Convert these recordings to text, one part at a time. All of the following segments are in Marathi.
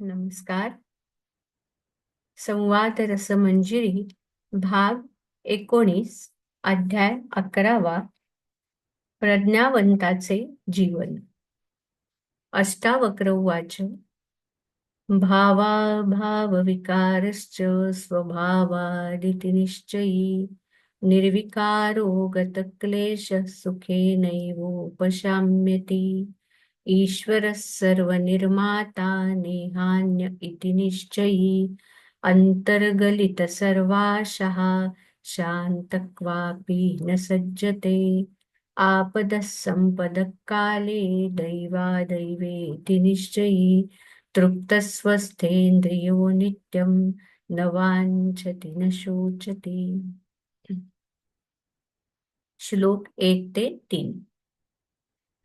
नमस्कार. संवाद रसमंजिरी भाग एकोणीस अध्याय अकरावा प्रज्ञावंताचे जीवन. अष्टावक्र उवाच भावाभावविकारश्च स्वभावादिति निश्चयी निर्विकारो गतक्लेशः सुखेनैवोपशाम्यति ईश्वरः सर्वनिर्माता नेहान्य इति निश्चयी। अन्तर्गलितसर्वाशः शान्तक्वापि न सज्जते। आपदः सम्पदः काले दैवादैवेति निश्चयी। तृप्तस्वस्थेन्द्रियो नित्यं न वाञ्छति न शोचति। श्लोक एक ते तीन।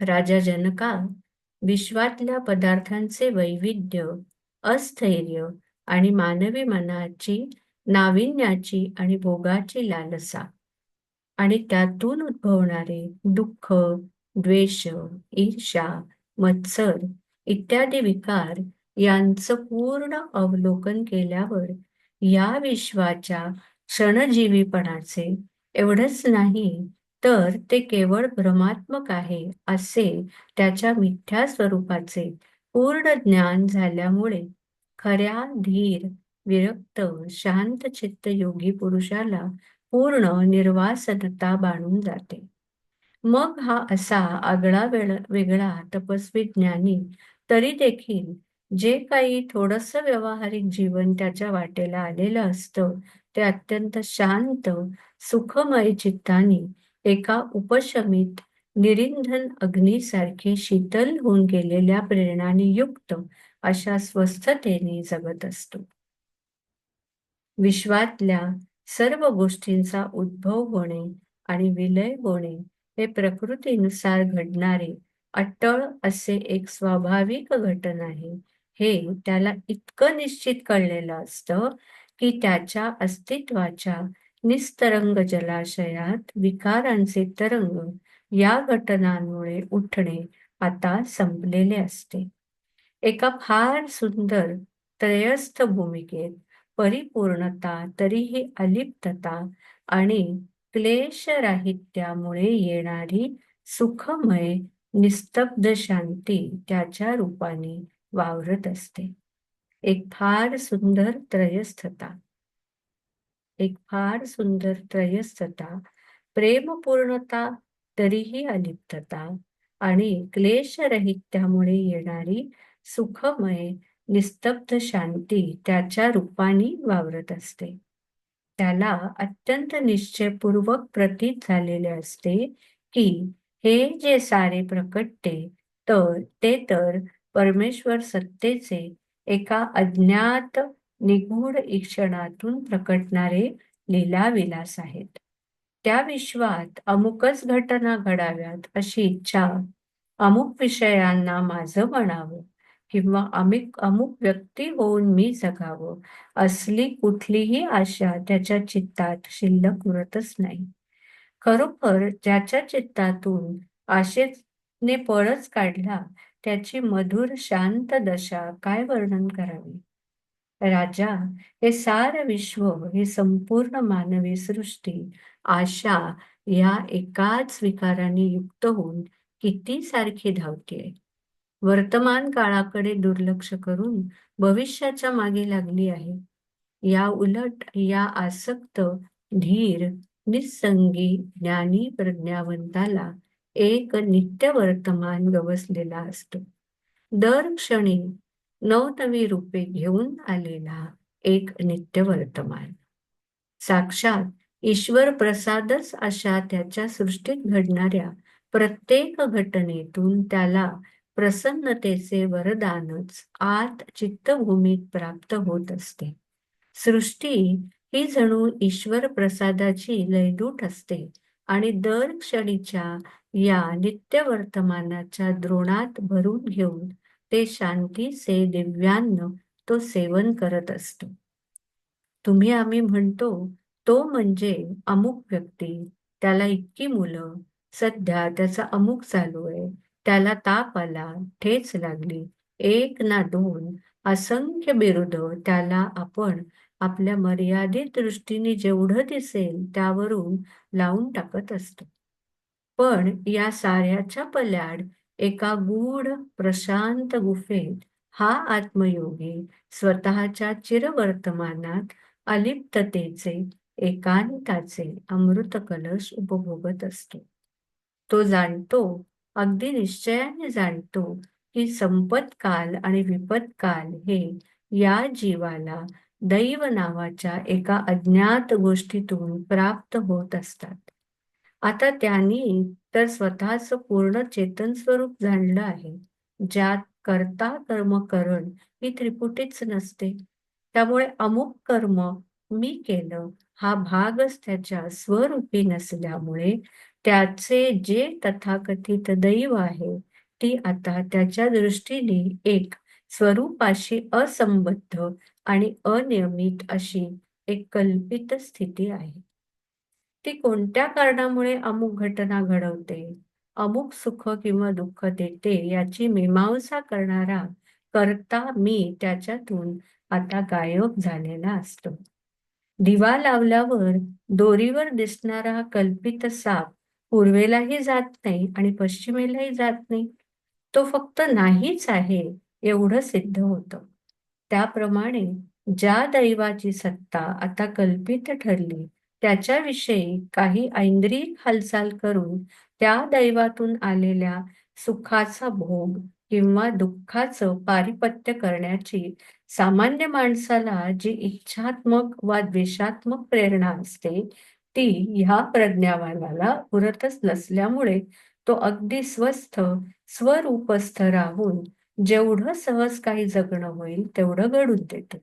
राजा जनका विश्वातल्या पदार्थांचे वैविध्य अस्थैर्य आणि मानवी मनाची नाविन्याची आणि भोगाची लालसा. आणि त्यातून उद्भवणारे दुःख द्वेष ईर्षा मत्सर इत्यादी विकार यांचं पूर्ण अवलोकन केल्यावर या विश्वाच्या क्षणजीवीपणाचे एवढंच नाही तर ते केवळ भ्रमात्मक आहे असे त्याच्या मिथ्या स्वरूपाचे पूर्ण ज्ञान झाल्यामुळे. खऱ्या धीर विरक्त शांत चित्त योगी पुरुषाला पूर्ण निर्वासनता बाणून जाते. मग हा असा आगळा वेगळा तपस्वी ज्ञानी तरी देखील जे काही थोडस व्यावहारिक जीवन त्याच्या वाटेला आलेलं असतं ते अत्यंत शांत सुखमय चित्तानी एका उपशमित निरिंधन अग्नीसारखे शीतल होऊन गेलेल्या प्रेरणाने युक्त अशा स्वस्थतेने जगत असतो. विश्वातल्या सर्व गोष्टींचा उद्भव होणे आणि विलय होणे हे प्रकृतीनुसार घडणारे अट्टळ असे एक स्वाभाविक घटन आहे. हे त्याला इतकं निश्चित कळलेलं असतं की त्याच्या अस्तित्वाच्या निस्तरंग जलाशयात विकारांचे तरंग या घटनांमुळे उठणे आता संपलेले असते. एका फार सुंदर त्रयस्थ भूमिकेत परिपूर्णता तरीही अलिप्तता आणि क्लेशराहित्यामुळे येणारी सुखमय निस्तब्ध शांती त्याच्या रूपाने वावरत असते. एक फार सुंदर त्रयस्थता. एक फार सुंदर त्रयस्थता प्रेमपूर्णता तरीही अलिप्तता आणि क्लेशरहित्यामुळे येणारी सुखमय निस्तब्ध शांती त्याच्या रूपाने वावरत असते. त्याला अत्यंत निश्चयपूर्वक प्रतीत झालेले असते की हे जे सारे प्रकटते तर ते तर परमेश्वर सत्तेचे एका अज्ञात निगूढ ईक्षणातून प्रकटणारे लीलाविलास आहेत. त्या विश्वात अमुकच घटना घडाव्यात अशी इच्छा अमुक विषयांना माझं म्हणावं किंवा अमुक अमुक व्यक्ती होऊन मी जगावं असली कुठलीही आशा त्याच्या चित्तात शिल्लक उरतच नाही. खरोखर ज्याच्या चित्तातून आशेने पळच काढला त्याची मधुर शांत दशा काय वर्णन करावी? राजा हे सार विश्व हे संपूर्ण मानवी सृष्टी आशा या एकाच विकाराने युक्त होऊन किती सारखी धावते. वर्तमान काळाकडे दुर्लक्ष करून भविष्याच्या मागे लागली आहे. या उलट या आसक्त धीर निसंगी ज्ञानी प्रज्ञावंताला एक नित्य वर्तमान गवसलेला असतो. दर क्षणी नवनवी रूपे घेऊन आलेला एक नित्य वर्तमान. साक्षात ईश्वर प्रसादच अशा त्याच्या सृष्टीत घडणाऱ्या प्रत्येक घटनेतून त्याला प्रसन्नतेचे वरदानच आत चित्तभूमीत प्राप्त होत असते. सृष्टी ही जणू ईश्वर प्रसादाची लयलूट असते आणि दर क्षणीच्या या नित्य वर्तमानाच्या द्रोणात भरून घेऊन ते शांतीचे दिव्यान्न तो सेवन करत असतो. तुम्ही आम्ही म्हणतो तो म्हणजे अमुक व्यक्ती त्याला इतकी मुलं सध्या त्याचा अमुक चालू आहे त्याला ताप आला ठेच लागली एक ना दोन असंख्य बिरुद त्याला आपण आपल्या मर्यादित दृष्टीने जेवढं दिसेल त्यावरून लावून टाकत असतो. पण या साऱ्याच्या पल्याड एका गूढ प्रशांत गुफेत हा आत्मयोगी स्वतःच्या चिरवर्तमानात अलिप्ततेचे एकांताचे अमृत कलश उपभोगत असतो. तो जाणतो अगदी निश्चयाने जाणतो की संपतकाल आणि विपत्काल हे या जीवाला दैव नावाच्या एका अज्ञात गोष्टीतून प्राप्त होत असतात. आता त्यांनी तर स्वतःच पूर्ण चेतन स्वरूप जाणलं आहे. ज्यात कर्ता कर्म करण ही त्रिपुटीच नसते. त्यामुळे अमुक कर्म मी केलं हा भागच त्याच्या स्वरूपी नसल्यामुळे त्याचे जे तथाकथित दैव आहे ती आता त्याच्या दृष्टीने एक स्वरूपाशी असंबद्ध आणि अनियमित अशी एक कल्पित स्थिती आहे. ती कोणत्या कारणामुळे अमुक घटना घडवते? अमुक सुख किंवा दुःख देते याची मीमांसा करणारा करता मी त्याच्यातून आता गायब झालेला असतो. दिवा लावल्यावर दोरीवर दिसणारा कल्पित साप पूर्वेलाही जात नाही आणि पश्चिमेलाही जात नाही. तो फक्त नाहीच आहे एवढं सिद्ध होतं. त्याप्रमाणे ज्या दैवाची सत्ता आता कल्पित ठरली त्याच्याविषयी काही ऐंद्रिक हालचाल करून त्या दैवातून आलेल्या सुखाचा भोग किंवा दुःखाचं पारिपत्य करण्याची सामान्य माणसाला जी इच्छात्मक वा द्वेषात्मक प्रेरणा असते ती ह्या प्रज्ञावानाला पुरतच नसल्यामुळे तो अगदी स्वस्थ स्वरूपस्थ राहून जेवढं सहज काही जगणं होईल तेवढं घडून देतो.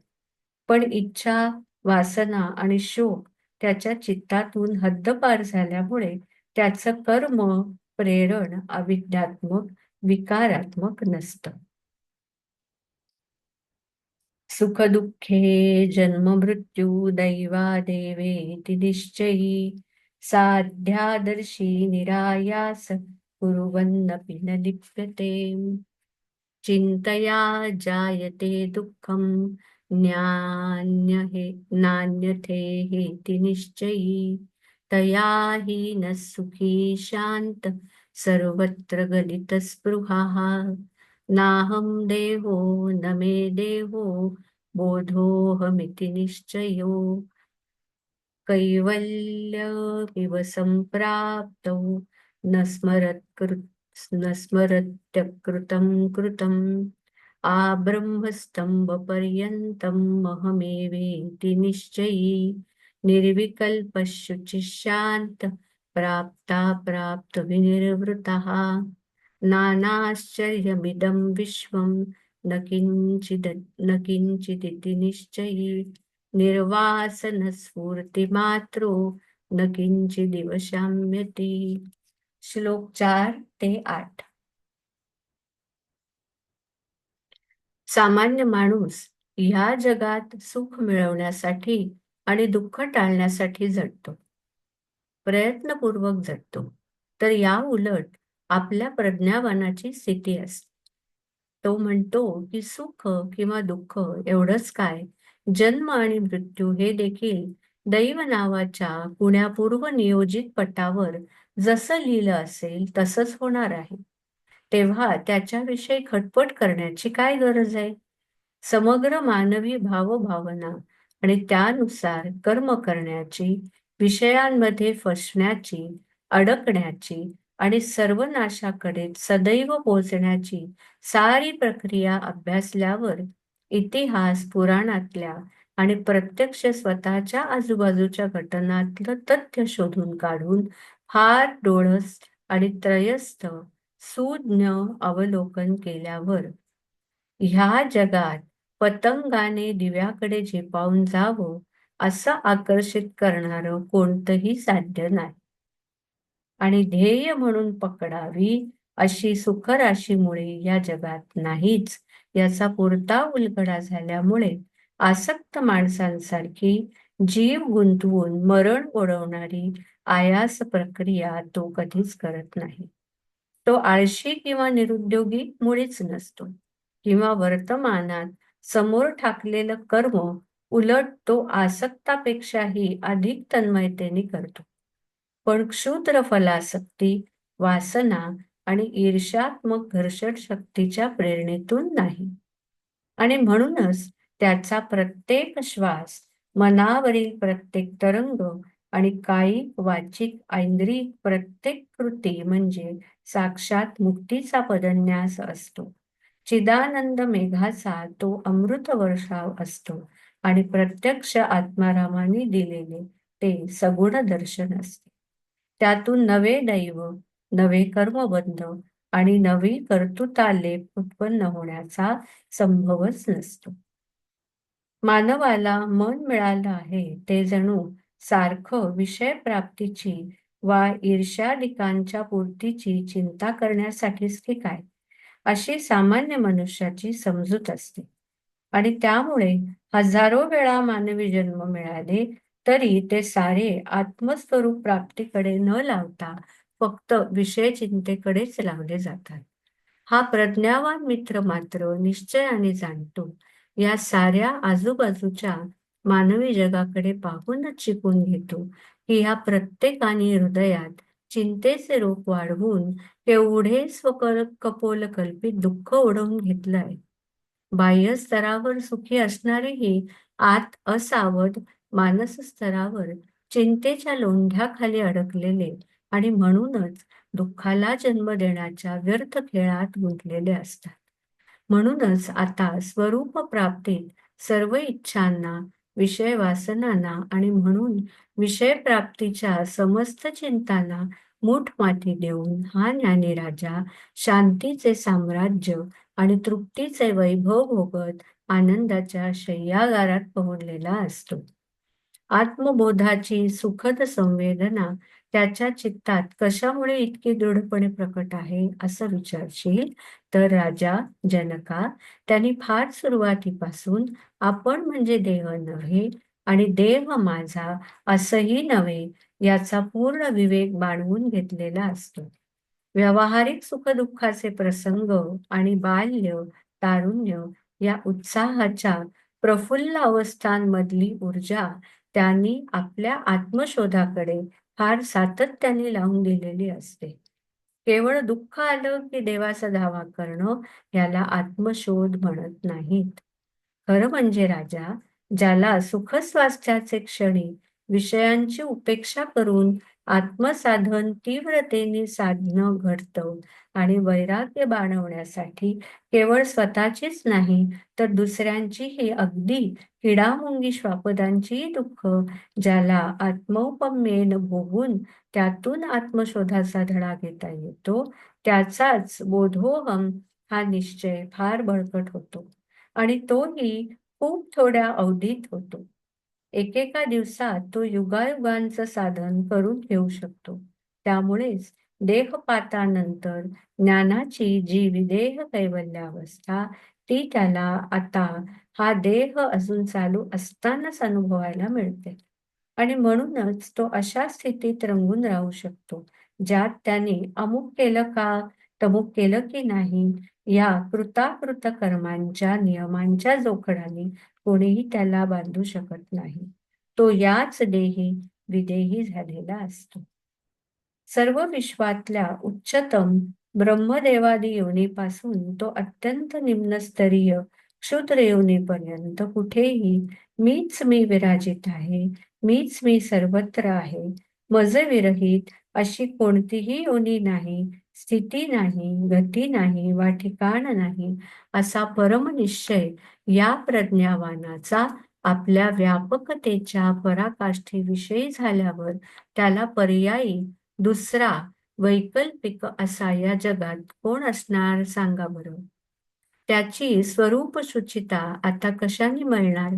पण इच्छा वासना आणि शोक त्याच्या चित्तातून हद्दपार झाल्यामुळे त्याचं कर्म प्रेरण अविद्यात्मक विकारात्मक नसतं. सुखदुःखे जन्म मृत्यू दैवा देवे निश्चयी साध्यादर्शी निरायास कुर्वन्नपि न लिप्यते. चिंतया जायते दुःखम ज्ञान्य हे नान्यथे हेति निश्चयी। तया हि न सुखी शांत सर्वत्र गलित स्पृहा नाहम देहो न मे देहो बोधोहमिति निश्चयो। कैवल्यमिव सम्प्राप्तौ न स्मरत् न स्मरत्यकृतं कृतम्। आब्रह्मस्तम्भपर्यन्तम् अहमेवेति निश्चयी निर्विकल्पशुचिशान्त प्राप्ता प्राप्तविनिर्वृतः नानाश्चर्यमिदं विश्वं न किञ्चिद न किञ्चिदिति निश्चयी निर्वासनस्फूर्तिमात्रो न किञ्चिदिव शाम्यति। श्लोक चार ते आठ। सामान्य माणूस ह्या जगात सुख मिळवण्यासाठी आणि दुःख टाळण्यासाठी झटतो प्रयत्नपूर्वक झटतो तर या उलट आपल्या प्रज्ञावानाची स्थिती असते. तो म्हणतो की सुख किंवा दुःख एवढंच काय? जन्म आणि मृत्यू हे देखील दैव नावाच्या कुण्यापूर्व नियोजित पटावर जसं लिहिलं असेल तसंच होणार आहे. तेव्हा त्याच्याविषयी खटपट करण्याची काय गरज आहे? समग्र मानवी भावभावना आणि त्यानुसार कर्म करण्याची विषयांमध्ये फसण्याची अडकण्याची आणि सर्वनाशाकडे सदैव पोचण्याची सारी प्रक्रिया अभ्यासल्यावर इतिहास पुराणातल्या आणि प्रत्यक्ष स्वतःच्या आजूबाजूच्या घटनातलं तथ्य शोधून काढून फार डोळस आणि त्रयस्थ सुज्ञ अवलोकन केल्यावर ह्या जगात पतंगाने दिव्याकडे झेपावून जावं असं आकर्षित करणार कोणतंही साध्य नाही. आणि ध्येय म्हणून पकडावी अशी सुखराशीमुळे या जगात नाहीच याचा पुरता उलगडा झाल्यामुळे आसक्त माणसांसारखी जीव गुंतवून मरण ओढवणारी आयास प्रक्रिया तो कधीच करत नाही. तो आळशी किंवा निरुद्योगी मुळीच नसतो. किंवा वर्तमानात समोर ठाकलेलं कर्म उलट तो आसक्तापेक्षाही अधिक तन्मयतेने करतो. पण क्षुद्र फलासक्ती वासना आणि ईर्ष्यात्मक घर्षण शक्तीच्या प्रेरणेतून नाही. आणि म्हणूनच त्याचा प्रत्येक श्वास मनावरील प्रत्येक तरंग आणि कायिक वाचिक ऐंद्रिक प्रत्येक कृती म्हणजे साक्षात मुक्तीचा पदन्यास असतो. चिदानंद मेघाचा तो अमृत वर्षाव असतो आणि प्रत्यक्ष आत्मारामाने दिलेले ते सगुण दर्शन असते. त्यातून नवे दैव नवे कर्मबंध आणि नवी कर्तृतालेप उत्पन्न होण्याचा संभवच नसतो. मानवाला मन मिळालं आहे ते जणू सारखं विषय प्राप्तीची वा ईर्ष्यादिकांच्या पूर्तीची चिंता करण्यासाठीच की काय? अशी सामान्य मनुष्याची समजूत असते. आणि त्यामुळे हजारो वेळा मानवी जन्म मिळाले तरी ते सारे आत्मस्वरूप प्राप्तीकडे न लावता फक्त विषय चिंतेकडेच लावले जातात. हा प्रज्ञावान मित्र मात्र निश्चयाने जाणतो या साऱ्या आजूबाजूच्या मानवी जगाकडे पाहूनच शिकून घेतो की ह्या प्रत्येकाने हृदयात चिंतेचे रूप वाढवून केवढे स्वकल कपोल कल्पित दुःख ओढवून घेतलंय. बाह्य स्तरावर सुखी असणारेही आत असावध मानस स्तरावर चिंतेच्या लोंढ्याखाली अडकलेले आणि म्हणूनच दुःखाला जन्म देण्याच्या व्यर्थ खेळात गुंतलेले असतात. म्हणूनच आता स्वरूप प्राप्तीत सर्व इच्छांना विषय वासनांना आणि म्हणून विषय प्राप्तीच्या समस्त चिंतांना मूठ माती देऊन हा ज्ञानी राजा शांतीचे साम्राज्य आणि तृप्तीचे वैभव भोगत आनंदाच्या शय्यागारात पोहोचलेला असतो. आत्मबोधाची सुखद संवेदना त्याच्या चित्तात कशामुळे इतके दृढपणे प्रकट आहे असं विचारशील? तर राजा जनका त्यांनी फार सुरुवातीपासून आपण म्हणजे देह नव्हे आणि देह माझा असंही नव्हे याचा पूर्ण विवेक बाणवून घेतलेला असतो. व्यावहारिक सुखदुःखाचे प्रसंग आणि बाल्य तारुण्य या उत्साहाच्या प्रफुल्ल अवस्थांमधली ऊर्जा त्यांनी आपल्या आत्मशोधाकडे फार सातत्याने लावून दिलेली असते. केवळ दुःख आलं की देवाचा धावा करणं याला आत्मशोध म्हणत नाहीत. खरं म्हणजे राजा ज्याला सुखस्वास्थ्याचे क्षणी विषयांची उपेक्षा करून आत्मसाधन तीव्रतेने साधणं घडतं आणि वैराग्य बाणवण्यासाठी केवळ स्वतःचीच नाही तर दुसऱ्यांचीही अगदी हिडामुंगी श्वापदांचीही दुःख ज्याला आत्मोपमेन भोगून त्यातून आत्मशोधाचा धडा घेता येतो त्याचाच बोधोहम हा निश्चय फार बळकट होतो. आणि तोही खूप थोड्या अवधीत होतो. एकेका दिवसात तो युगायुगांचं साधन करून घेऊ शकतो. त्यामुळेच देहपातानंतर ज्ञानाची जी विदेह कैवल्यावस्था ती त्याला आता हा देह अजून चालू असतानाच अनुभवायला मिळते. आणि म्हणूनच तो अशा स्थितीत रंगून राहू शकतो ज्यात त्याने अमुक केलं का तमुक केलं की नाही या कृताकृत कर्मांच्या नियमांच्या जोखडाने कोणीही त्याला बांधू शकत नाही. तो याच देही विदेही झालेला असतो. सर्व विश्वातल्या उच्चतम ब्रह्मदेवादी योनीपासून तो अत्यंत निम्नस्तरीय क्षुद्र योनीपर्यंत कुठेही मीच मी विराजित आहे मीच मी सर्वत्र आहे मज विरहित अशी कोणतीही योनी नाही स्थिती नाही गती नाही वा ठिकाण नाही असा परमनिश्चय या प्रज्ञावानाचा आपल्या व्यापकतेच्या पराकाष्ठेविषयी झाल्यावर त्याला पर्यायी दुसरा वैकल्पिक असा या जगात कोण असणार सांगा बरं? त्याची स्वरूप शुचिता आता कशाने मिळणार?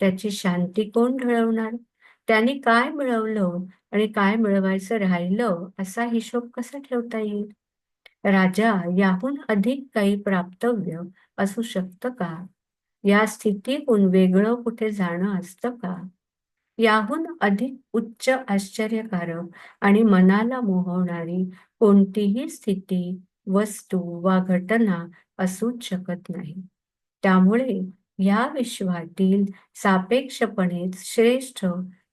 त्याची शांती कोण ढळवणार त्यांनी काय मिळवलं आणि काय मिळवायचं राहिलं असा हिशोब कसा ठेवता येईल? राजा याहून अधिक काही प्राप्तव्य असू शकतं का? या स्थितीहून वेगळं कुठे जाणं असतं का? याहून अधिक उच्च आश्चर्यकारक आणि मनाला मोहवणारी कोणतीही स्थिती वस्तू वा घटना असूच शकत नाही. त्यामुळे या विश्वातील सापेक्षपणेच श्रेष्ठ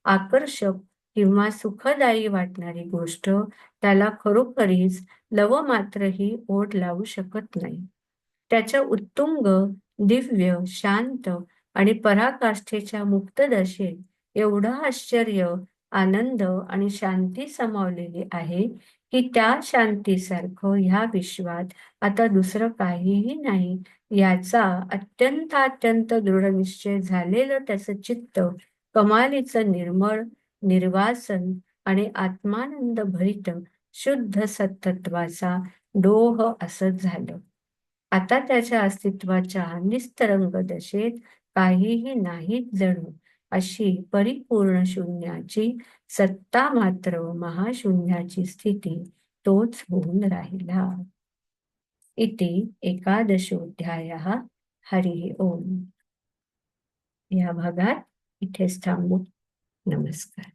आकर्षक किंवा सुखदायी वाटणारी गोष्ट त्याला खरोखरीच लवमात्रही ओढ लावू शकत नाही. त्याच्या उत्तुंग दिव्य शांत आणि पराकाष्ठेच्या मुक्तदशेत एवढं आश्चर्य आनंद आणि शांती समावलेली आहे की त्या शांतीसारखं ह्या विश्वात आता दुसरं काहीही नाही याचा अत्यंत अत्यंत दृढनिश्चय झालेलं त्याचं चित्त कमालीचं निर्मळ निर्वासन आणि आत्मानंद भरित शुद्ध सत्तत्वाचा डोह असं झालं. आता त्याच्या अस्तित्वाच्या निस्तरंग दशेत काहीही नाही जणू अशी परिपूर्ण शून्याची सत्ता मात्र महाशून्याची स्थिती तोच होऊन राहिला. इति एकादशोध्याय हरि ओम. या भागात इथेच थांबू. नमस्कार.